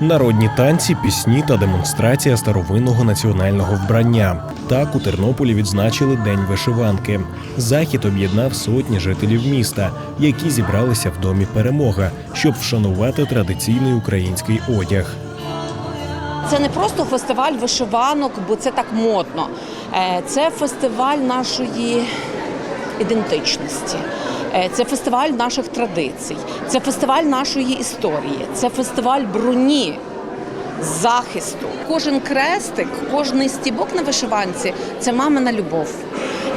Народні танці, пісні та демонстрація старовинного національного вбрання. Так у Тернополі відзначили День вишиванки. Захід об'єднав сотні жителів міста, які зібралися в домі перемога, щоб вшанувати традиційний український одяг. Це не просто фестиваль вишиванок, бо це так модно. Е, Це фестиваль нашої ідентичності. Е, Це фестиваль наших традицій, це фестиваль нашої історії, це фестиваль броні, захисту. Кожен крестик, кожний стібок на вишиванці це мамина любов,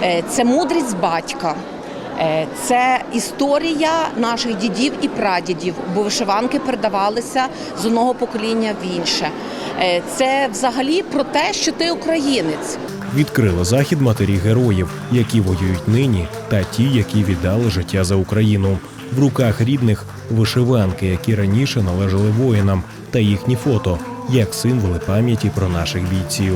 Е, це мудрість батька. Е, Це історія наших дідів і прадідів, бо вишиванки передавалися з одного покоління в інше. Це взагалі про те, що ти українець. Відкрили захід матері героїв, які воюють нині, та ті, які віддали життя за Україну. В руках рідних вишиванки, які раніше належали воїнам, та їхні фото як символи пам'яті про наших бійців.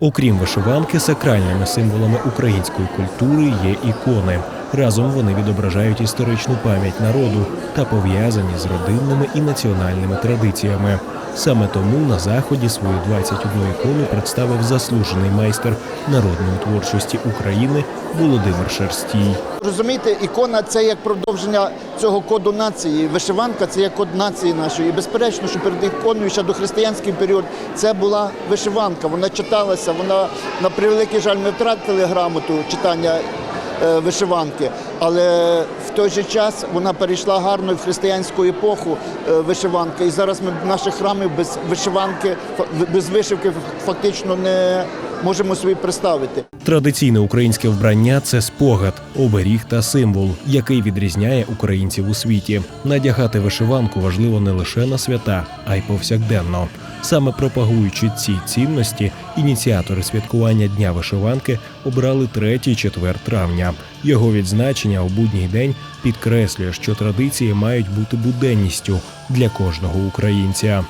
Окрім вишиванки, сакральними символами української культури є ікони. Разом вони відображають історичну пам'ять народу та пов'язані з родинними і національними традиціями. Саме тому на заході свою 21 ікону представив заслужений майстер народної творчості України Володимир Шерстій. Розумієте, ікона це як продовження цього коду нації. Вишиванка це як код нації нашої. І безперечно, що перед іконою ще до християнський період це була вишиванка. Вона читалася. Вона на превеликий жаль ми втратили грамоту читання вишиванки, але в той же час вона перейшла гарно в християнську епоху е, вишиванка. І зараз ми в наших храмів без вишиванки, без вишивки фактично не можемо собі представити. Традиційне українське вбрання це спогад, оберіг та символ, який відрізняє українців у світі. Надягати вишиванку важливо не лише на свята, а й повсякденно. Саме пропагуючи ці цінності, ініціатори святкування Дня вишиванки обрали 3-4 травня. Його відзначення у будній день підкреслює, що традиції мають бути буденністю для кожного українця.